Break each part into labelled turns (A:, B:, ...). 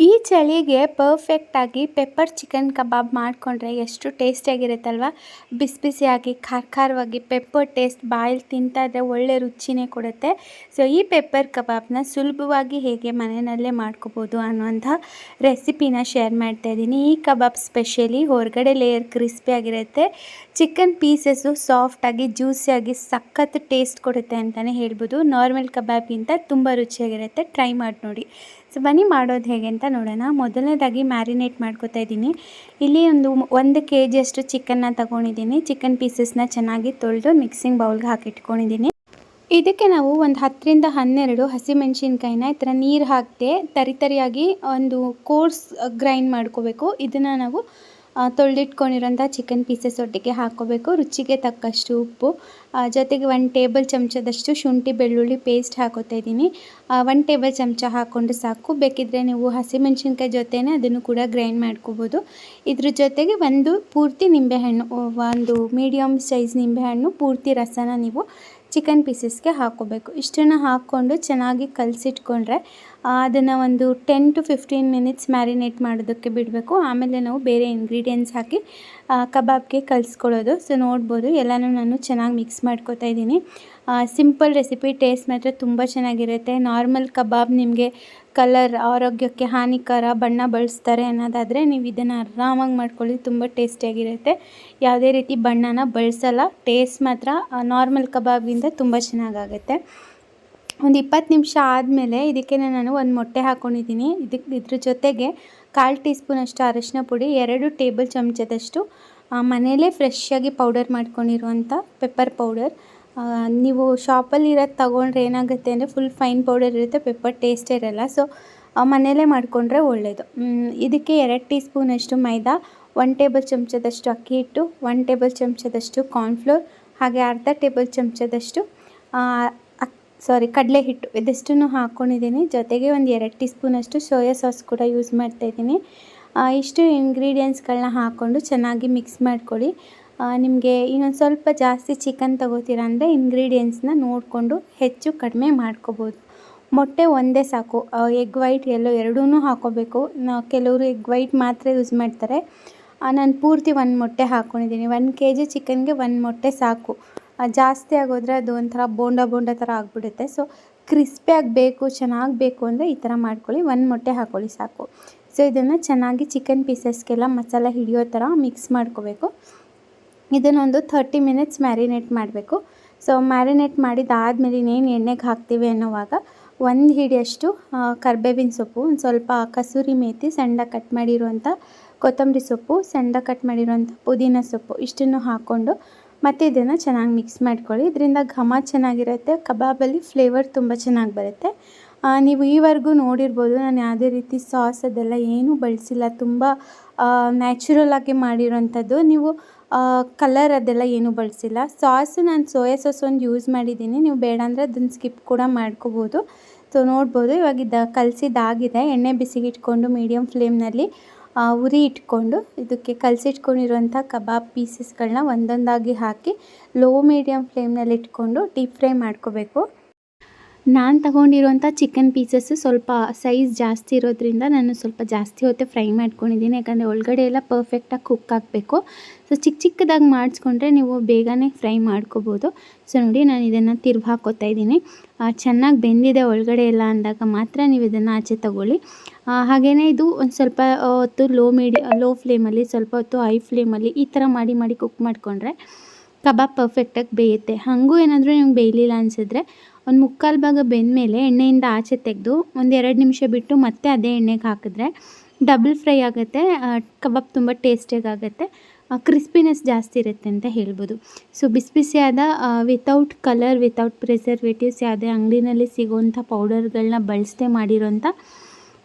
A: ಈ ಚಳಿಗೆ ಪರ್ಫೆಕ್ಟಾಗಿ ಪೆಪ್ಪರ್ ಚಿಕನ್ ಕಬಾಬ್ ಮಾಡಿಕೊಂಡ್ರೆ ಎಷ್ಟು ಟೇಸ್ಟಿಯಾಗಿರುತ್ತಲ್ವ ಬಿಸಿ ಬಿಸಿಯಾಗಿ ಖಾರ ಖಾರವಾಗಿ ಪೆಪ್ಪರ್ ಟೇಸ್ಟ್ ಬಾಯಲ್ಲಿ ತಿಂತಾ ಇದ್ದರೆ ಒಳ್ಳೆ ರುಚಿನೇ ಕೊಡುತ್ತೆ. ಸೊ ಈ ಪೆಪ್ಪರ್ ಕಬಾಬ್ನ ಸುಲಭವಾಗಿ ಹೇಗೆ ಮನೆಯಲ್ಲೇ ಮಾಡ್ಕೋಬೋದು ಅನ್ನುವಂಥ ರೆಸಿಪಿನ ಶೇರ್ ಮಾಡ್ತಾ ಇದ್ದೀನಿ. ಈ ಕಬಾಬ್ ಸ್ಪೆಷಲಿ ಹೊರಗಡೆ ಲೇಯರ್ ಕ್ರಿಸ್ಪಿಯಾಗಿರುತ್ತೆ ಚಿಕನ್ ಪೀಸಸ್ಸು ಸಾಫ್ಟಾಗಿ ಜ್ಯೂಸಿಯಾಗಿ ಸಖತ್ ಟೇಸ್ಟ್ ಕೊಡುತ್ತೆ ಅಂತಲೇ ಹೇಳ್ಬೋದು. ನಾರ್ಮಲ್ ಕಬಾಬ್ಗಿಂತ ತುಂಬ ರುಚಿಯಾಗಿರುತ್ತೆ. ಟ್ರೈ ಮಾಡಿ ನೋಡಿ ಸೊ ಬನ್ನಿ ಮಾಡೋದು ಹೇಗೆ ಅಂತ ನೋಡೋಣ. ಮೊದಲನೇದಾಗಿ ಮ್ಯಾರಿನೇಟ್ ಮಾಡ್ಕೊತಾ ಇದ್ದೀನಿ. ಇಲ್ಲಿ ಒಂದು ಒಂದು ಕೆ ಜಿಯಷ್ಟು ಚಿಕನ್ನ ತಗೊಂಡಿದ್ದೀನಿ. ಚಿಕನ್ ಪೀಸಸ್ನ ಚೆನ್ನಾಗಿ ತೊಳೆದು ಮಿಕ್ಸಿಂಗ್ ಬೌಲ್ಗೆ ಹಾಕಿಟ್ಕೊಂಡಿದ್ದೀನಿ ಇದಕ್ಕೆ ನಾವು ಒಂದು ಹತ್ತರಿಂದ ಹನ್ನೆರಡು ಹಸಿಮೆಣಸಿನ್ಕಾಯಿನ ಈ ಥರ ನೀರು ಹಾಕದೆ ತರಿತರಿಯಾಗಿ ಒಂದು ಕೋರ್ಸ್ ಗ್ರೈಂಡ್ ಮಾಡ್ಕೋಬೇಕು. ಇದನ್ನು ನಾವು ತೊಳೆದಿಟ್ಕೊಂಡಿರೋಂಥ ಚಿಕನ್ ಪೀಸಸ್ ಒಟ್ಟಿಗೆ ಹಾಕೋಬೇಕು. ರುಚಿಗೆ ತಕ್ಕಷ್ಟು ಉಪ್ಪು ಜೊತೆಗೆ ಒಂದು ಟೇಬಲ್ ಚಮಚದಷ್ಟು ಶುಂಠಿ ಬೆಳ್ಳುಳ್ಳಿ ಪೇಸ್ಟ್ ಹಾಕೋತಾ ಇದ್ದೀನಿ. ಒಂದು ಟೇಬಲ್ ಚಮಚ ಹಾಕ್ಕೊಂಡು ಸಾಕು. ಬೇಕಿದ್ದರೆ ನೀವು ಹಸಿಮೆಣ್ಸಿನ್ಕಾಯಿ ಜೊತೆನೇ ಅದನ್ನು ಕೂಡ ಗ್ರೈಂಡ್ ಮಾಡ್ಕೋಬೋದು. ಇದ್ರ ಜೊತೆಗೆ ಒಂದು ಪೂರ್ತಿ ನಿಂಬೆಹಣ್ಣು ಒಂದು ಮೀಡಿಯಮ್ ಸೈಜ್ ನಿಂಬೆಹಣ್ಣು, ಪೂರ್ತಿ ರಸನ ನೀವು ಚಿಕನ್ ಪೀಸಸ್ಗೆ ಹಾಕ್ಕೋಬೇಕು. ಇಷ್ಟನ್ನು ಹಾಕ್ಕೊಂಡು ಚೆನ್ನಾಗಿ ಕಲಸಿಟ್ಕೊಂಡ್ರೆ ಅದನ್ನು ಒಂದು ten to fifteen minutes marinate ಮಾಡೋದಕ್ಕೆ ಬಿಡಬೇಕು. ಆಮೇಲೆ ನಾವು ಬೇರೆ ಇಂಗ್ರೀಡಿಯೆಂಟ್ಸ್ ಹಾಕಿ ಕಬಾಬ್ಗೆ ಕಲಿಸ್ಕೊಳ್ಳೋದು. ಸೊ ನೋಡ್ಬೋದು. ಎಲ್ಲನೂ ನಾನು ಚೆನ್ನಾಗಿ ಮಿಕ್ಸ್ ಮಾಡ್ಕೋತಾ ಇದ್ದೀನಿ. ಸಿಂಪಲ್ ರೆಸಿಪಿ ಟೇಸ್ಟ್ ಮಾತ್ರ ತುಂಬ ಚೆನ್ನಾಗಿರುತ್ತೆ. ನಾರ್ಮಲ್ ಕಬಾಬ್ ನಿಮಗೆ ಕಲರ್ ಆರೋಗ್ಯಕ್ಕೆ ಹಾನಿಕರ ಬಣ್ಣ ಬಳಸ್ತಾರೆ ಅನ್ನೋದಾದರೆ ನೀವು ಇದನ್ನು ಆರಾಮಾಗಿ ಮಾಡ್ಕೊಳ್ಳಿ. ತುಂಬ ಟೇಸ್ಟಿಯಾಗಿರುತ್ತೆ ಯಾವುದೇ ರೀತಿ ಬಣ್ಣನ ಬಳಸಲ್ಲ. ಟೇಸ್ಟ್ ಮಾತ್ರ ನಾರ್ಮಲ್ ಕಬಾಬ್ಗಿಂತ ತುಂಬ ಚೆನ್ನಾಗಾಗುತ್ತೆ. ಒಂದು ಇಪ್ಪತ್ತು ನಿಮಿಷ ಆದಮೇಲೆ ಇದಕ್ಕೆ ನಾನು ಒಂದು ಮೊಟ್ಟೆ ಹಾಕ್ಕೊಂಡಿದ್ದೀನಿ ಇದಕ್ಕೆ ಇದ್ರ ಜೊತೆಗೆ ಕಾಲು ಟೀ ಸ್ಪೂನಷ್ಟು ಅರಶಿನ ಪುಡಿ, ಎರಡು ಟೇಬಲ್ ಚಮಚದಷ್ಟು ಮನೆಯಲ್ಲೇ ಫ್ರೆಶ್ಶಾಗಿ ಪೌಡರ್ ಮಾಡ್ಕೊಂಡಿರುವಂಥ ಪೆಪ್ಪರ್ ಪೌಡರ್ ನೀವು ಶಾಪಲ್ಲಿ ಇರೋದು ತೊಗೊಂಡ್ರೆ ಏನಾಗುತ್ತೆ ಅಂದರೆ ಫುಲ್ ಫೈನ್ ಪೌಡರ್ ಇರುತ್ತೆ ಪೆಪ್ಪರ್ ಟೇಸ್ಟ್ ಇರೋಲ್ಲ. ಸೊ ಮನೆಯಲ್ಲೇ ಮಾಡಿಕೊಂಡ್ರೆ ಒಳ್ಳೆಯದು ಇದಕ್ಕೆ ಎರಡು ಟೀ ಸ್ಪೂನಷ್ಟು ಮೈದಾ ಒನ್ ಟೇಬಲ್ ಚಮಚದಷ್ಟು ಅಕ್ಕಿ ಹಿಟ್ಟು ಒನ್ ಟೇಬಲ್ ಚಮಚದಷ್ಟು ಕಾರ್ನ್ಫ್ಲೋರ್ ಹಾಗೆ ಅರ್ಧ ಟೇಬಲ್ ಚಮಚದಷ್ಟು ಸಾರಿ ಕಡಲೆ ಹಿಟ್ಟು ಇದಿಷ್ಟನ್ನು ಹಾಕ್ಕೊಂಡಿದ್ದೀನಿ ಜೊತೆಗೆ ಒಂದು ಎರಡು ಟೀ ಸ್ಪೂನಷ್ಟು ಸೋಯಾ ಸಾಸ್ ಕೂಡ ಯೂಸ್ ಮಾಡ್ತಾ ಇದ್ದೀನಿ. ಇಷ್ಟು ಇಂಗ್ರೀಡಿಯೆಂಟ್ಸ್ಗಳನ್ನ ಹಾಕ್ಕೊಂಡು ಚೆನ್ನಾಗಿ ಮಿಕ್ಸ್ ಮಾಡ್ಕೊಳ್ಳಿ. ನಿಮಗೆ ಇನ್ನೊಂದು ಸ್ವಲ್ಪ ಜಾಸ್ತಿ ಚಿಕನ್ ತಗೋತೀರ ಅಂದರೆ ಇಂಗ್ರೀಡಿಯೆಂಟ್ಸ್ನ ನೋಡಿಕೊಂಡು ಹೆಚ್ಚು ಕಡಿಮೆ ಮಾಡ್ಕೋಬೋದು. ಮೊಟ್ಟೆ ಒಂದೇ ಸಾಕು. ಎಗ್ ವೈಟ್, ಎಲ್ಲೋ ಎರಡೂ ಹಾಕೋಬೇಕು. ಕೆಲವರು ಎಗ್ ವೈಟ್ ಮಾತ್ರ ಯೂಸ್ ಮಾಡ್ತಾರೆ. ನಾನು ಪೂರ್ತಿ ಒಂದು ಮೊಟ್ಟೆ ಹಾಕ್ಕೊಂಡಿದ್ದೀನಿ ಒನ್ ಕೆ ಜಿ ಚಿಕನ್ಗೆ ಒಂದು ಮೊಟ್ಟೆ ಸಾಕು. ಜಾಸ್ತಿ ಆಗೋದ್ರೆ ಅದು ಒಂಥರ ಬೋಂಡ ಬೋಂಡ ಥರ ಆಗಿಬಿಡುತ್ತೆ. ಸೊ ಕ್ರಿಸ್ಪಿಯಾಗಿ ಬೇಕು ಚೆನ್ನಾಗಿ ಬೇಕು ಅಂದರೆ ಈ ಥರ ಮಾಡ್ಕೊಳ್ಳಿ. ಒಂದು ಮೊಟ್ಟೆ ಹಾಕ್ಕೊಳ್ಳಿ ಸಾಕು. ಸೊ ಇದನ್ನು ಚೆನ್ನಾಗಿ ಚಿಕನ್ ಪೀಸಸ್ಗೆಲ್ಲ ಮಸಾಲ ಹಿಡಿಯೋ ಥರ ಮಿಕ್ಸ್ ಮಾಡ್ಕೋಬೇಕು. ಇದನ್ನೊಂದು ಥರ್ಟಿ ಮಿನಿಟ್ಸ್ ಮ್ಯಾರಿನೇಟ್ ಮಾಡಬೇಕು. ಸೊ ಮ್ಯಾರಿನೇಟ್ ಮಾಡಿದಾದಮೇಲೆ ಇನ್ನೇನು ಎಣ್ಣೆಗೆ ಹಾಕ್ತೀವಿ ಅನ್ನೋವಾಗ ಒಂದು ಹಿಡಿಯಷ್ಟು ಕರ್ಬೇವಿನ ಸೊಪ್ಪು, ಒಂದು ಸ್ವಲ್ಪ ಕಸೂರಿ ಮೇಥಿ ಸಣ್ಣ ಕಟ್ ಮಾಡಿರುವಂಥ ಕೊತ್ತಂಬರಿ ಸೊಪ್ಪು, ಸಣ್ಣ ಕಟ್ ಮಾಡಿರುವಂಥ ಪುದೀನ ಸೊಪ್ಪು ಇಷ್ಟನ್ನು ಹಾಕ್ಕೊಂಡು ಮತ್ತು ಇದನ್ನು ಚೆನ್ನಾಗಿ ಮಿಕ್ಸ್ ಮಾಡ್ಕೊಳ್ಳಿ. ಇದರಿಂದ ಘಮ ಚೆನ್ನಾಗಿರುತ್ತೆ, ಕಬಾಬಲ್ಲಿ ಫ್ಲೇವರ್ ತುಂಬ ಚೆನ್ನಾಗಿ ಬರುತ್ತೆ. ನೀವು ಈವರೆಗೂ ನೋಡಿರ್ಬೋದು, ನಾನು ಯಾವುದೇ ರೀತಿ ಸಾಸ್ ಅದೆಲ್ಲ ಏನೂ ಬಳಸಿಲ್ಲ. ತುಂಬ ನ್ಯಾಚುರಲಾಗಿ ಮಾಡಿರೋಂಥದ್ದು. ನೀವು ಕಲರ್ ಅದೆಲ್ಲ ಏನೂ ಬಳಸಿಲ್ಲ. ಸಾಸು ನಾನು ಸೋಯಾ ಸಾಸ್ ಒಂದು ಯೂಸ್ ಮಾಡಿದ್ದೀನಿ. ನೀವು ಬೇಡ ಅಂದರೆ ಅದನ್ನು ಸ್ಕಿಪ್ ಕೂಡ ಮಾಡ್ಕೋಬೋದು. ಸೊ ನೋಡ್ಬೋದು, ಇವಾಗ ಇದು ಕಲಸಿದ್ದಾಗಿದೆ ಎಣ್ಣೆ ಬಿಸಿಗಿಟ್ಕೊಂಡು ಮೀಡಿಯಮ್ ಫ್ಲೇಮ್ನಲ್ಲಿ ಉರಿ ಇಟ್ಕೊಂಡು ಇದಕ್ಕೆ ಕಲಸಿಟ್ಕೊಂಡಿರುವಂಥ ಕಬಾಬ್ ಪೀಸಸ್ಗಳನ್ನ ಒಂದೊಂದಾಗಿ ಹಾಕಿ ಲೋ ಮೀಡಿಯಮ್ ಫ್ಲೇಮ್ನಲ್ಲಿ ಇಟ್ಕೊಂಡು ಡೀಪ್ ಫ್ರೈ ಮಾಡ್ಕೋಬೇಕು. ನಾನು ತಗೊಂಡಿರುವಂಥ ಚಿಕನ್ ಪೀಸಸ್ಸು ಸ್ವಲ್ಪ ಸೈಜ್ ಜಾಸ್ತಿ ಇರೋದ್ರಿಂದ ನಾನು ಸ್ವಲ್ಪ ಜಾಸ್ತಿ ಹೊತ್ತು ಫ್ರೈ ಮಾಡ್ಕೊಂಡಿದ್ದೀನಿ. ಯಾಕಂದರೆ ಒಳಗಡೆ ಎಲ್ಲ ಪರ್ಫೆಕ್ಟಾಗಿ ಕುಕ್ ಆಗಬೇಕು. ಸೊ ಚಿಕ್ಕ ಚಿಕ್ಕದಾಗಿ ಮಾಡಿಸ್ಕೊಂಡ್ರೆ ನೀವು ಬೇಗನೆ ಫ್ರೈ ಮಾಡ್ಕೋಬೋದು. ಸೊ ನೋಡಿ ನಾನು ಇದನ್ನು ತಿರ್ಗಿ ಹಾಕೋತಾ ಇದ್ದೀನಿ. ಚೆನ್ನಾಗಿ ಬೆಂದಿದೆ ಒಳಗಡೆ ಎಲ್ಲ ಅಂದಾಗ ಮಾತ್ರ ನೀವು ಇದನ್ನು ಆಚೆ ತಗೊಳ್ಳಿ. ಹಾಗೆಯೇ ಇದು ಒಂದು ಸ್ವಲ್ಪ ಹೊತ್ತು ಲೋ ಮೀಡಿ ಲೋ ಫ್ಲೇಮಲ್ಲಿ ಸ್ವಲ್ಪ ಹೊತ್ತು ಹೈ ಫ್ಲೇಮಲ್ಲಿ ಈ ಥರ ಮಾಡಿ ಮಾಡಿ ಕುಕ್ ಮಾಡಿಕೊಂಡ್ರೆ ಕಬಾಬ್ ಪರ್ಫೆಕ್ಟಾಗಿ ಬೇಯುತ್ತೆ. ಹಾಗೂ ಏನಾದರೂ ನಿಮ್ಗೆ ಬೇಯಲಿಲ್ಲ ಅನಿಸಿದ್ರೆ ಒಂದು ಮುಕ್ಕಾಲು ಭಾಗ ಬೆಂದಮೇಲೆ ಎಣ್ಣೆಯಿಂದ ಆಚೆ ತೆಗೆದು ಒಂದು ಎರಡು ನಿಮಿಷ ಬಿಟ್ಟು ಮತ್ತೆ ಅದೇ ಎಣ್ಣೆಗೆ ಹಾಕಿದ್ರೆ ಡಬಲ್ ಫ್ರೈ ಆಗುತ್ತೆ. ಕಬಾಬ್ ತುಂಬ ಟೇಸ್ಟಿಯಾಗುತ್ತೆ ಕ್ರಿಸ್ಪಿನೆಸ್ ಜಾಸ್ತಿ ಇರುತ್ತೆ ಅಂತ ಹೇಳ್ಬೋದು. ಸೊ, ಬಿಸಿ ಬಿಸಿಯಾದ ವಿತೌಟ್ ಕಲರ್ ವಿತೌಟ್ ಪ್ರಿಸರ್ವೇಟಿವ್ಸ್ ಯಾವುದೇ ಅಂಗಡಿನಲ್ಲಿ ಸಿಗೋವಂಥ ಪೌಡರ್ಗಳನ್ನ ಬಳಸದೆ ಮಾಡಿರೋಂಥ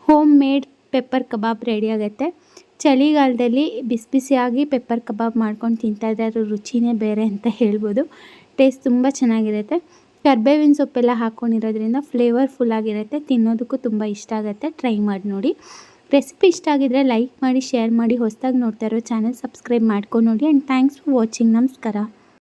A: home made pepper kebab ready ಆಗುತ್ತೆ. ಚಳಿಗಾಲದಲ್ಲಿ ಬಿಸಿ ಬಿಸಿಯಾಗಿ ಪೆಪ್ಪರ್ ಕಬಾಬ್ ಮಾಡ್ಕೊಂಡು ತಿಂತಾಯಿದ್ರೆ ಅದರ ರುಚಿನೇ ಬೇರೆ ಅಂತ ಹೇಳ್ಬೋದು. ಟೇಸ್ಟ್ ತುಂಬ ಚೆನ್ನಾಗಿರುತ್ತೆ. ಕರ್ಬೇವಿನ ಸೊಪ್ಪೆಲ್ಲ ಹಾಕ್ಕೊಂಡಿರೋದ್ರಿಂದ ಫ್ಲೇವರ್ಫುಲ್ ಆಗಿರುತ್ತೆ, ತಿನ್ನೋದಕ್ಕೂ ತುಂಬ ಇಷ್ಟ ಆಗುತ್ತೆ. ಟ್ರೈ ಮಾಡಿ ನೋಡಿ. ರೆಸಿಪಿ ಇಷ್ಟ ಆಗಿದ್ರೆ ಲೈಕ್ ಮಾಡಿ ಶೇರ್ ಮಾಡಿ, ಹೊಸದಾಗಿ ನೋಡ್ತಾ ಇರೋ ಚಾನಲ್ ಸಬ್ಸ್ಕ್ರೈಬ್ ಮಾಡ್ಕೊಂಡು ನೋಡಿ. ಆ್ಯಂಡ್ ಥ್ಯಾಂಕ್ಸ್ ಫಾರ್ ವಾಚಿಂಗ್ ನಮಸ್ಕಾರ.